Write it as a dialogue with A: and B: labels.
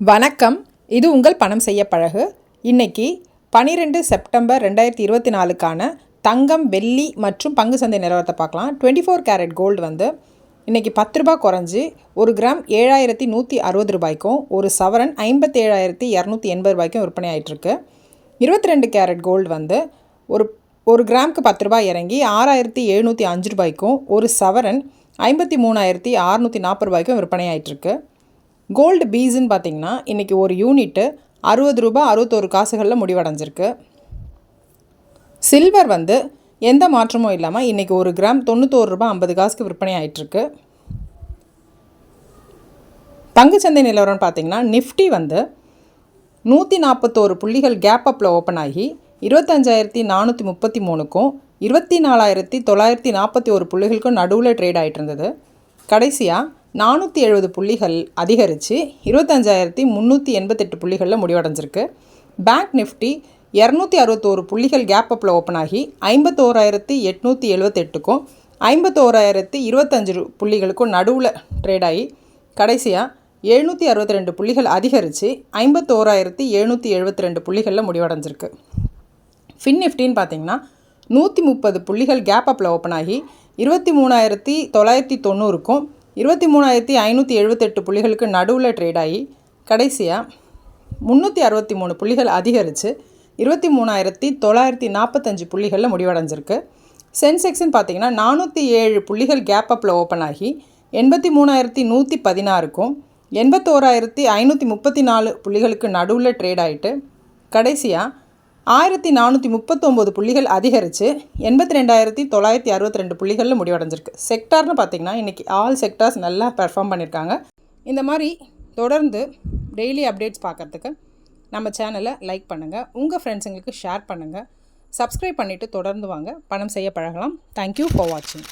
A: வணக்கம். இது உங்கள் பணம் செய்ய பழகு. இன்னைக்கு பன்னிரெண்டு செப்டம்பர் ரெண்டாயிரத்தி இருபத்தி நாலுக்கான தங்கம் வெள்ளி மற்றும் பங்கு சந்தை நிலவரத்தை பார்க்கலாம். டுவெண்ட்டி ஃபோர் கேரட் கோல்டு வந்து இன்றைக்கி பத்து ரூபாய் குறைஞ்சி ஒரு கிராம் ஏழாயிரத்தி நூற்றி அறுபது ரூபாய்க்கும் ஒரு சவரன் ஐம்பத்தேழாயிரத்தி இரநூத்தி எண்பது ரூபாய்க்கும் விற்பனை ஆயிட்டிருக்கு. இருபத்தி ரெண்டு கேரட் கோல்டு வந்து ஒரு ஒரு கிராமுக்கு பத்து ரூபாய் இறங்கி ஆறாயிரத்தி எழுநூற்றி அஞ்சு ரூபாய்க்கும் ஒரு சவரன் ஐம்பத்தி மூணாயிரத்தி அறுநூற்றி நாற்பது ரூபாய்க்கும் விற்பனை ஆகிட்டுருக்கு கோல்டு பீஸுன்னு பார்த்தீங்கன்னா இன்றைக்கி ஒரு யூனிட்டு அறுபது ரூபாய் அறுபத்தோரு காசுகளில் முடிவடைஞ்சிருக்கு. சில்வர் வந்து எந்த மாற்றமும் இல்லாமல் இன்றைக்கி ஒரு கிராம் தொண்ணூத்தோரு ரூபாய் ஐம்பது காசுக்கு விற்பனை ஆகிட்டுருக்கு பங்குச்சந்தை நிலவரம்னு பார்த்தீங்கன்னா நிஃப்டி வந்து நூற்றி நாற்பத்தோரு புள்ளிகள் கேப் அப்பில் ஓப்பன் ஆகி இருபத்தஞ்சாயிரத்தி நானூற்றி முப்பத்தி மூணுக்கும் இருபத்தி நாலாயிரத்தி தொள்ளாயிரத்தி நாற்பத்தி ஒரு புள்ளிகளுக்கும் நடுவில் ட்ரேட் ஆகிட்டு இருந்தது கடைசியாக நானூற்றி எழுபது புள்ளிகள் அதிகரித்து இருபத்தஞ்சாயிரத்தி முந்நூற்றி எண்பத்தெட்டு புள்ளிகளில் முடிவடைஞ்சிருக்கு. பேங்க் நிஃப்டி இரநூத்தி அறுபத்தோரு புள்ளிகள் கேப் அப்பில் ஓப்பன் ஆகி ஐம்பத்தோராயிரத்தி எட்நூற்றி எழுபத்தெட்டுக்கும் ஐம்பத்தோராயிரத்தி இருபத்தஞ்சு புள்ளிகளுக்கும் நடுவில் ட்ரேட் ஆகி கடைசியாக எழுநூற்றி அறுபத்தி ரெண்டு புள்ளிகள் அதிகரித்து ஐம்பத்தோராயிரத்தி எழுநூற்றி எழுபத்தி ரெண்டு புள்ளிகளில் முடிவடைஞ்சிருக்கு. ஃபின் நிஃப்டின்னு பார்த்தீங்கன்னா நூற்றி முப்பது புள்ளிகள் கேப் அப்பில் ஓப்பன் ஆகி இருபத்தி மூணாயிரத்தி தொள்ளாயிரத்தி தொண்ணூறுக்கும் இருபத்தி மூணாயிரத்தி ஐநூற்றி எழுபத்தெட்டு புள்ளிகளுக்கு நடுவில் ட்ரேட் ஆகி கடைசியாக முந்நூற்றி அறுபத்தி மூணு புள்ளிகள் அதிகரித்து இருபத்தி மூணாயிரத்தி தொள்ளாயிரத்தி நாற்பத்தஞ்சு புள்ளிகளில் முடிவடைஞ்சிருக்கு. சென்செக்ஸ்னு பார்த்தீங்கன்னா நானூற்றி ஏழு புள்ளிகள் கேப் அப்பில் ஓப்பன் ஆகி எண்பத்தி மூணாயிரத்தி நூற்றி பதினாறுக்கும் எண்பத்தோராயிரத்தி ஐநூற்றி முப்பத்தி நாலு புள்ளிகளுக்கு நடுவில் ட்ரேட் ஆகிட்டு கடைசியாக ஆயிரத்தி நானூற்றி முப்பத்தொம்போது புள்ளிகள் அதிகரித்து எண்பத்தி ரெண்டாயிரத்தி தொள்ளாயிரத்தி அறுபத்தி ரெண்டு புள்ளிகளில் முடிவடைஞ்சிருக்கு. செக்டார்னு பார்த்தீங்கன்னா இன்றைக்கி ஆல் செக்டார்ஸ் நல்லா பெர்ஃபார்ம் பண்ணியிருக்காங்க இந்த மாதிரி தொடர்ந்து டெய்லி அப்டேட்ஸ் பார்க்கறதுக்கு நம்ம சேனலை லைக் பண்ணுங்கள் உங்கள் ஃப்ரெண்ட்ஸுங்களுக்கு ஷேர் பண்ணுங்கள் சப்ஸ்கிரைப் பண்ணிவிட்டு தொடர்ந்து வாங்க. பணம் செய்ய பழகலாம். தேங்க்யூ ஃபார் வாட்சிங்